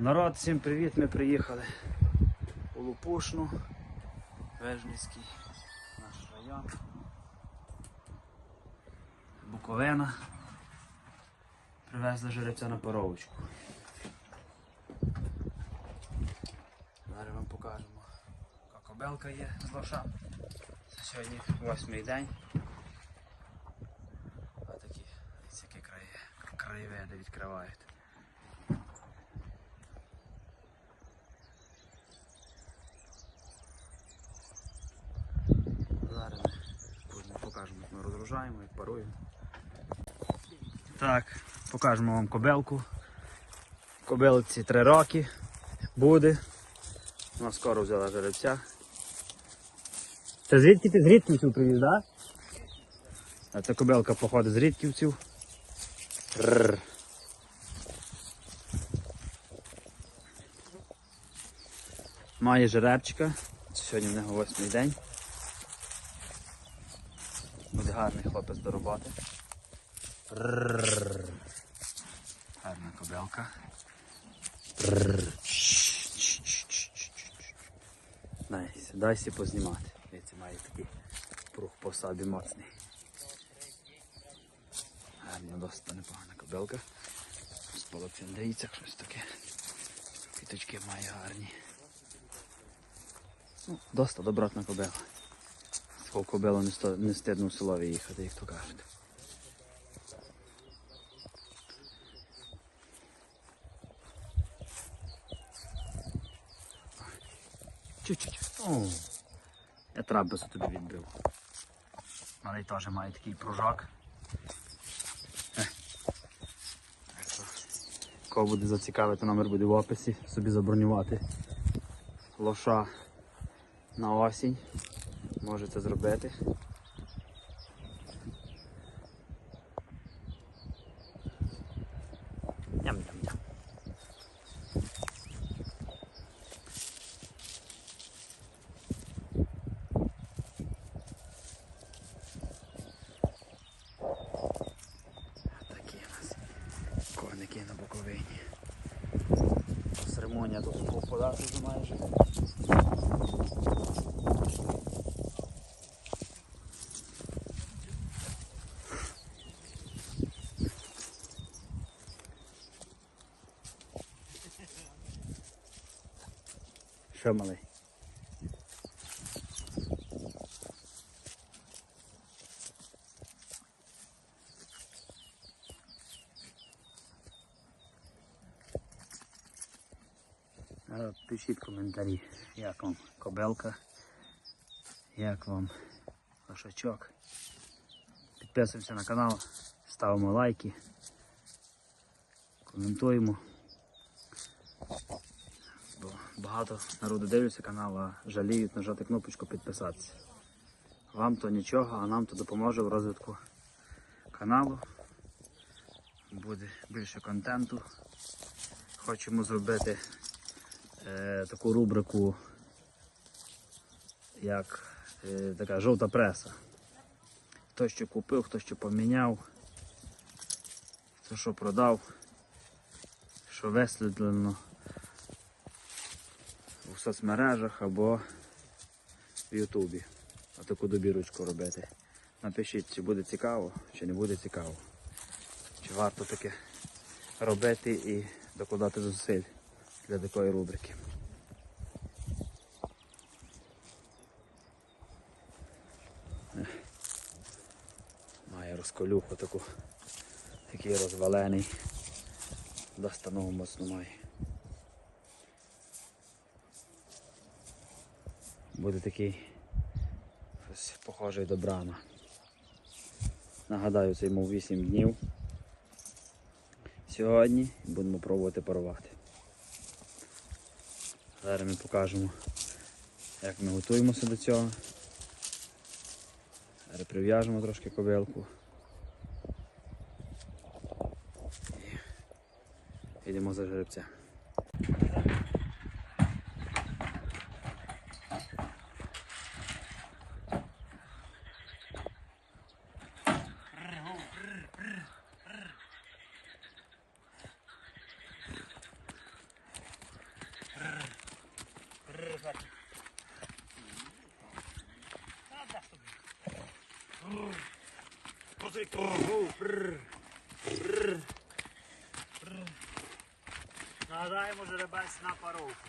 Народ, всім привіт! Ми приїхали у Лупушну, Вежницький наш район. Буковина. Привезли жеребця на паровочку. Зараз вам покажемо, яка кобелка є з лоша. Це сьогодні восьмий день. Ось такі, які краї, краєвиди відкривають. Зараз ми будемо покажемо, як ми розгружаємо, як паруємо. Так, покажемо вам кобелку. Кобилці 3 роки. Буде. Вона скоро взяла жеребця. Це звідки ти з Рідківців привіз, так? А ця кобелка походить з Рідківців. Рррр. Має жеребчика. Сьогодні в нього восьмий день. Гарний хлопець до роботи. Гарна кобелка. Дай, сі познімати. Дивіться, має такий прух по собі моцний. Гарна, досить непогана кобелка. З полоцін дивіться, щось таке. Квіточки має гарні. Ну, Доста добротна кобила. З такого не, не стидно в селові їхати, як то кажуть. Чуть-чуть. Я трапезу тобі відбив. Але теж має такий пружак. Е. Кого буде зацікавити, номер буде в описі, собі забронювати лоша на осінь. Може це зробити. Ням-ням-ням. Такі нас коники на Буковині. Церемонія тут подати вже майже. Що? Пишіть коментарі, як вам кобелка, як вам лошачок. Підписуємося на канал, ставимо лайки, коментуємо. Бо багато народу дивляться канал, а жаліють нажати кнопочку підписатися. Вам то нічого, а нам то допоможе в розвитку каналу. Буде більше контенту. Хочемо зробити е, таку рубрику, як е, така жовта преса. Хто що купив, хто що поміняв, хто що продав, що висвітлено у соцмережах або в Ютубі. Отаку добірочку робити. Напишіть, чи буде цікаво, чи не буде цікаво. Чи варто таке робити і докладати зусиль для такої рубрики. Має розколюху таку, такий розвалений. Достану моцно має. Буде такий щось похожий до брама. Нагадаю, це йому 8 днів. Сьогодні будемо пробувати парувати. Зараз ми покажемо, як ми готуємося до цього. Зараз прив'яжемо трошки кобилку. І йдемо за жеребця. Pozri, Nadajmo že rebes na parouku.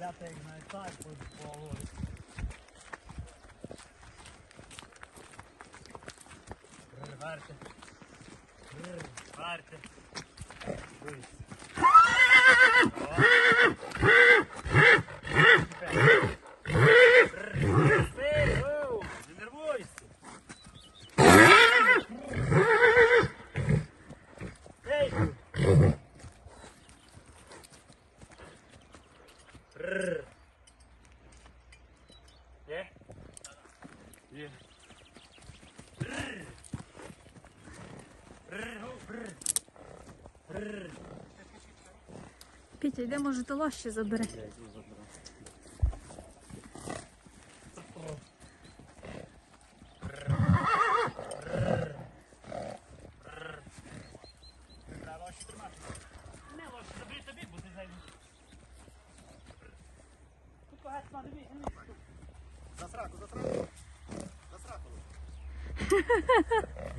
Бррр. Нагадаємо жеребець на паровку. Взяти як на етап по голові. Верте. Верте. Не нервуйся. Ей! Рррр. Є? Є. Рррр. Петя, йде, може, то ще забере. Треба ось тримати.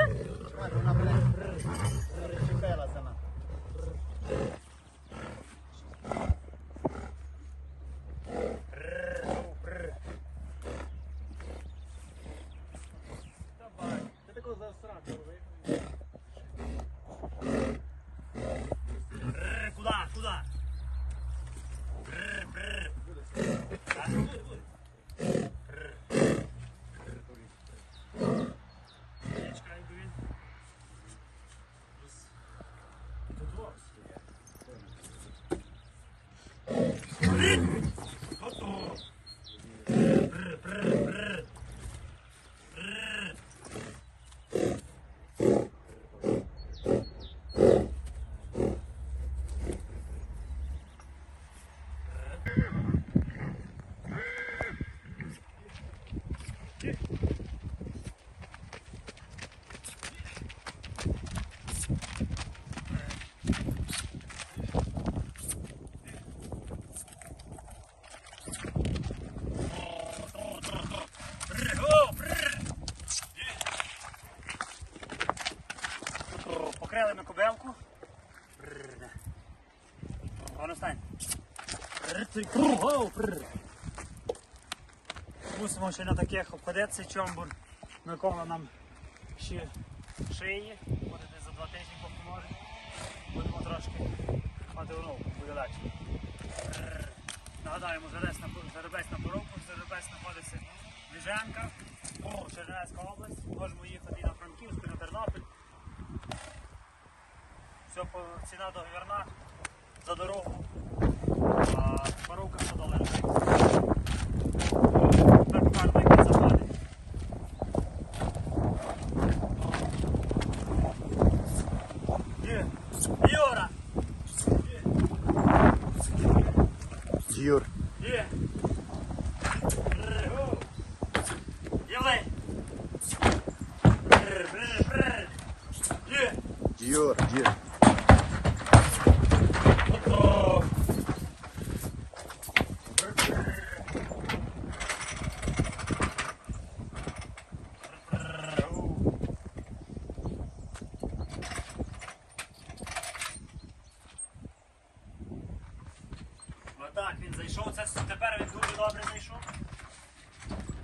Не, ось тобі, тобі, бо ти зайвий. Тут багато на диві, не За сраку, за сраку. За сраку. Тримай, вона, блядь, причепилася на. Ти кругов. Мусимо ще на таких обходитися чомбур, Микола нам ще шиє, буде за два тижні допоможе. Будемо трошки мати ну, буде легше. Нагадаємо, жеребець на, жеребець на поробку, жеребець знаходиться о, Чернівецька область. Можемо їхати і на Франківську, і на Тернопіль. Все ціна договірна за дорогу. А поробка 100 доларів. Так гарно, як заходить. Є. Юра! Юр.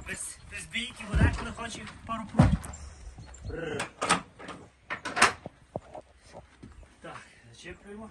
Без, без бійки, вода, коли хоче пару прутів. Зачеплюємо.